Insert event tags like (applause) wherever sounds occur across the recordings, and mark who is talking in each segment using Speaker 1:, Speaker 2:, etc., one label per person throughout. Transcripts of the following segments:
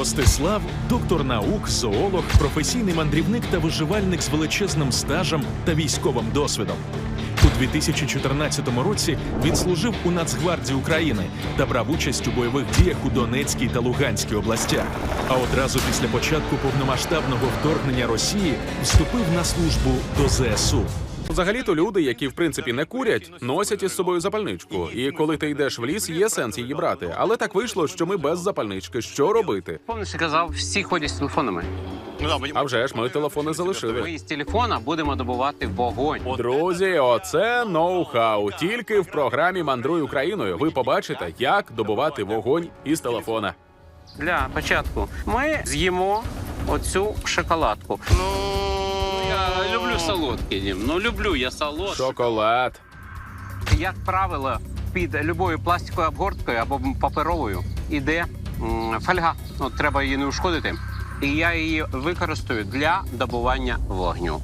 Speaker 1: Ростислав доктор наук, зоолог, професійний мандрівник та виживальник з величезним стажем та військовим досвідом. У 2014 році він служив у Нацгвардії України та брав участь у бойових діях у Донецькій та Луганській областях. А одразу після початку повномасштабного вторгнення Росії вступив на службу до ЗСУ.
Speaker 2: Взагалі-то люди, які в принципі не курять, носять із собою запальничку. І коли ти йдеш в ліс, є сенс її брати. Але так вийшло, що ми без запальнички. Що робити?
Speaker 3: Повністю казав, всі ходять з телефонами.
Speaker 2: А вже ж ми телефони залишили.
Speaker 3: Ми з телефона будемо добувати вогонь.
Speaker 2: Друзі, оце ноу-хау. Тільки в програмі Мандруй Україною ви побачите, як добувати вогонь із телефона.
Speaker 3: Для початку ми з'їмо оцю шоколадку. Ну я люблю Дім. Ну люблю я солод.
Speaker 2: Шоколад.
Speaker 3: Як правило, під любою пластиковою обгорткою або паперовою іде м, фольга. От треба її не ушкодити. І я її використаю для добування вогню.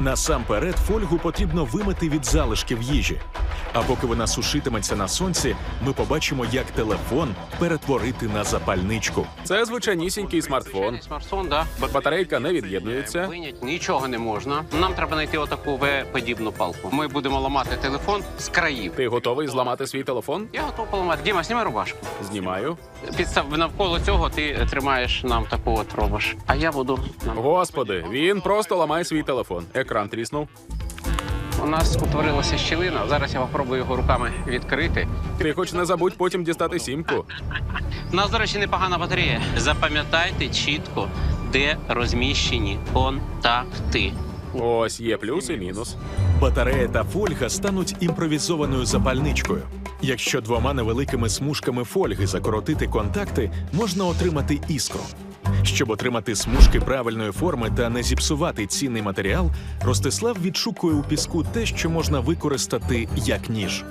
Speaker 1: Насамперед фольгу потрібно вимити від залишків їжі. А поки вона сушитиметься на сонці, ми побачимо, як телефон перетворити на запальничку.
Speaker 2: Це звичайнісінький смартфон.
Speaker 3: Смартфон, да.
Speaker 2: Батарейка не від'єднується.
Speaker 3: Винять нічого не можна. Нам треба знайти отаку В-подібну палку. Ми будемо ламати телефон з країв.
Speaker 2: Ти готовий зламати свій телефон?
Speaker 3: Я готов поламати. Діма, зніми рубашку.
Speaker 2: Знімаю.
Speaker 3: Підстав навколо цього ти тримаєш нам таку от робиш. А я буду.
Speaker 2: Господи, він просто ламає свій телефон. Екран тріснув.
Speaker 3: У нас утворилася щілина. Зараз я попробую його руками відкрити.
Speaker 2: Ти хоч не забудь потім дістати сімку.
Speaker 3: У нас, до речі, непогана батарея. Запам'ятайте чітко, де розміщені контакти.
Speaker 2: Ось є плюс і мінус.
Speaker 1: Батарея та фольга стануть імпровізованою запальничкою. Якщо двома невеликими смужками фольги закоротити контакти, можна отримати іскру. Щоб отримати смужки правильної форми та не зіпсувати цінний матеріал, Ростислав відшукує у піску те, що можна використати як ніж.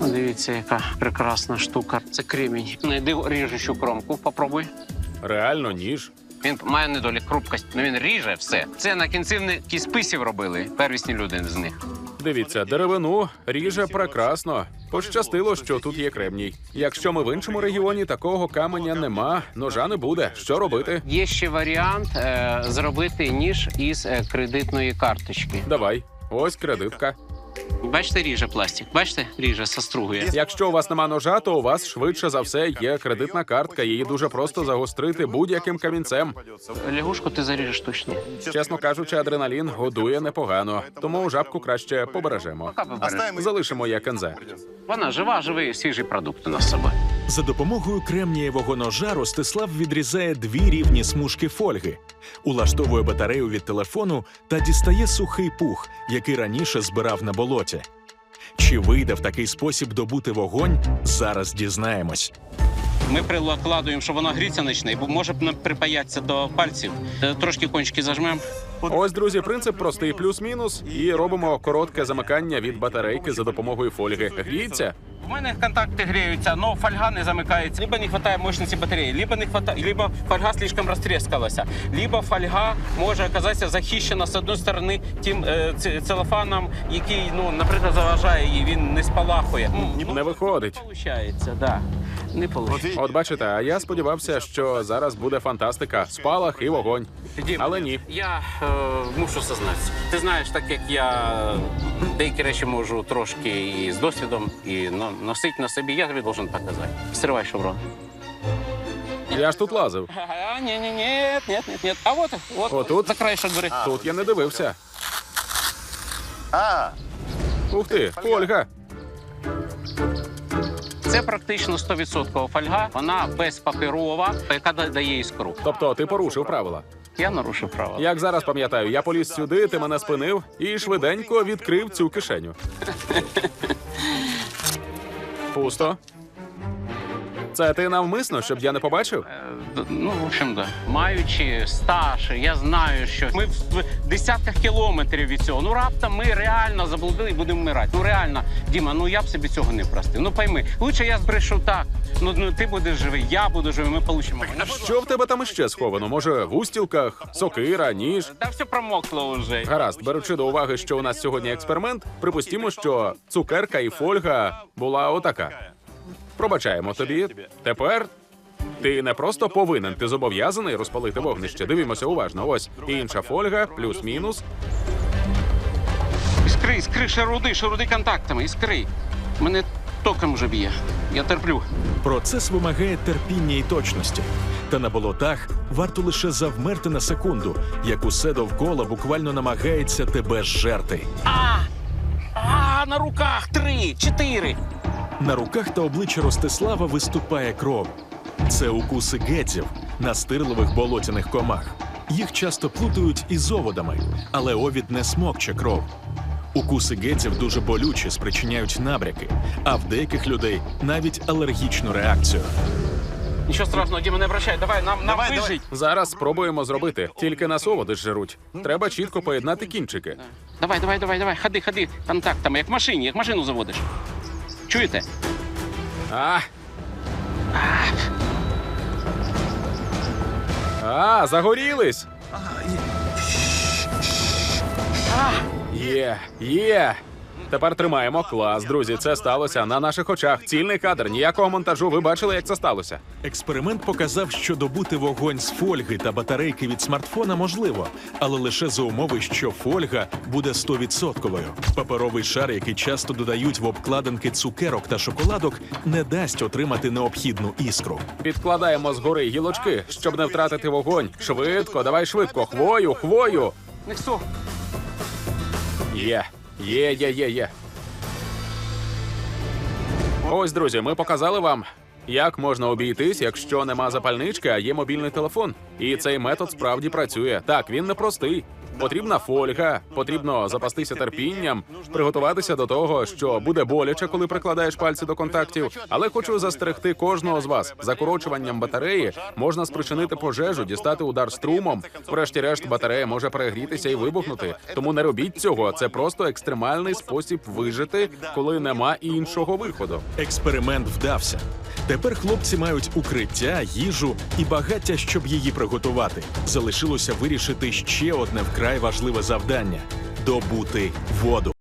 Speaker 3: Дивіться, яка прекрасна штука. Це кремінь. Найди ріжучу кромку, попробуй.
Speaker 2: Реально ніж.
Speaker 3: Він має недолік хрупкость, але він ріже все. Це на кінцівники списів робили первісні люди з них.
Speaker 2: Дивіться, деревину ріже прекрасно. Пощастило, що тут є кремній. Якщо ми в іншому регіоні такого каменя нема, ножа не буде. Що робити?
Speaker 3: Є ще варіант е, зробити ніж із е, кредитної карточки.
Speaker 2: Давай, ось кредитка.
Speaker 3: Бачите, ріже пластик. Бачите, ріже состругує.
Speaker 2: Якщо у вас нема ножа, то у вас швидше за все є кредитна картка. Її дуже просто загострити будь-яким камінцем.
Speaker 3: Лягушку ти заріжеш точно.
Speaker 2: Чесно кажучи, адреналін годує непогано, тому жабку краще побережемо. Залишимо як НЗ.
Speaker 3: Вона жива, живий, свіжий продукт у нас з собою.
Speaker 1: За допомогою кремнієвого ножа Ростислав відрізає дві рівні смужки фольги, улаштовує батарею від телефону та дістає сухий пух, який раніше збирав на болоті. Чи вийде в такий спосіб добути вогонь? Зараз дізнаємось.
Speaker 3: Ми прикладуємо, щоб вона гріться почне, бо може б не припаятися до пальців. Е, Трошки кончики зажмемо.
Speaker 2: Ось, друзі, принцип простий плюс-мінус, і робимо коротке замикання від батарейки за допомогою фольги. Гріється.
Speaker 3: У мене контакти гріються, але фольга не замикається. Либо не вистачає мощності батареї, либо не хватає, либо фольга слишком розтріскалася, либо фольга може оказатися захищена з однієї сторони тим е, целофаном, який, ну, наприклад, заважає її, він не спалахує. Ну,
Speaker 2: Не виходить.
Speaker 3: Получається, да. Не виходить.
Speaker 2: От бачите, а я сподівався, що зараз буде фантастика, спалах і вогонь. Але ні.
Speaker 3: Я е, мушу сознатися. Ти знаєш, так як я деякі речі можу трошки і з досвідом, і но- носити на собі, я тобі должен показати. Стривай шеврон.
Speaker 2: Я ж тут лазив.
Speaker 3: А, ні, ні, ні, ні, ні, ні. А от, от,
Speaker 2: Отут?
Speaker 3: за краєшок бери.
Speaker 2: Тут я не дивився.
Speaker 4: А,
Speaker 2: Ух ти, Ольга.
Speaker 3: Це практично 100% фольга. Вона безпаперова, яка дає іскру.
Speaker 2: Тобто ти порушив правила.
Speaker 3: Я нарушив правила.
Speaker 2: Як зараз пам'ятаю, я поліз сюди, ти мене спинив і швиденько відкрив цю кишеню. (laughs) Пусто. Це ти навмисно, щоб я не побачив?
Speaker 3: Е, Ну, в общем, да. Маючи стаж, я знаю, що ми в десятках кілометрів від цього. Ну раптом ми реально заблудили і будемо вмирати. Ну реально, Діма, ну я б собі цього не простив. Ну пойми, лучше я збрешу так. Ну, ну ти будеш живий, я буду живий, ми получимо.
Speaker 2: Що в тебе там іще сховано? Може, в устілках, сокира, ніж?
Speaker 3: Та все промокло вже.
Speaker 2: Гаразд, беручи до уваги, що у нас сьогодні експеримент, припустімо, що цукерка і фольга була отака. Пробачаємо тобі. Тепер Ти не просто повинен, ти зобов'язаний розпалити вогнище. Дивімося уважно. Ось інша фольга, плюс-мінус.
Speaker 3: Іскри, іскри, шаруди, шаруди контактами, іскри. Мене током вже б'є. Я терплю.
Speaker 1: Процес вимагає терпіння і точності. Та на болотах варто лише завмерти на секунду, як усе довкола буквально намагається тебе зжерти.
Speaker 3: А! А, на руках три, чотири.
Speaker 1: На руках та обличчі Ростислава виступає кров. Це укуси гетзів, настирливих болотяних комах. Їх часто плутають із оводами, але овід не смокче кров. Укуси гетзів дуже болючі, спричиняють набряки, а в деяких людей навіть алергічну реакцію.
Speaker 3: Нічого страшного, Діма, не обращай. Давай, нам, нам вижить.
Speaker 2: Зараз спробуємо зробити. Тільки нас оводи жируть. Треба чітко поєднати кінчики.
Speaker 3: Давай, давай, давай, давай. Ходи, ходи контактами, як в машині, як машину заводиш. Чуєте?
Speaker 2: А! А, загорілись! Є, є. Тепер тримаємо. Клас, друзі. Це сталося на наших очах. Цільний кадр. Ніякого монтажу. Ви бачили, як це сталося.
Speaker 1: Експеримент показав, що добути вогонь з фольги та батарейки від смартфона можливо, але лише за умови, що фольга буде 100%. Паперовий шар, який часто додають в обкладинки цукерок та шоколадок, не дасть отримати необхідну іскру.
Speaker 2: Підкладаємо згори гілочки, щоб не втратити вогонь. Швидко, давай швидко. Хвою, хвою.
Speaker 3: Нексо.
Speaker 2: Є, є, є, є, є. Ось, друзі, ми показали вам, як можна обійтись, якщо нема запальнички, а є мобільний телефон. І цей метод справді працює. Так, він непростий. Потрібна фольга, потрібно запастися терпінням, приготуватися до того, що буде боляче, коли прикладаєш пальці до контактів. Але хочу застерегти кожного з вас. Закорочуванням батареї можна спричинити пожежу, дістати удар струмом. Врешті-решт, батарея може перегрітися і вибухнути. Тому не робіть цього. Це просто екстремальний спосіб вижити, коли нема іншого виходу.
Speaker 1: Експеримент вдався. Тепер хлопці мають укриття, їжу і багаття, щоб її приготувати. Залишилося вирішити ще одне вкрай важливе завдання добути воду.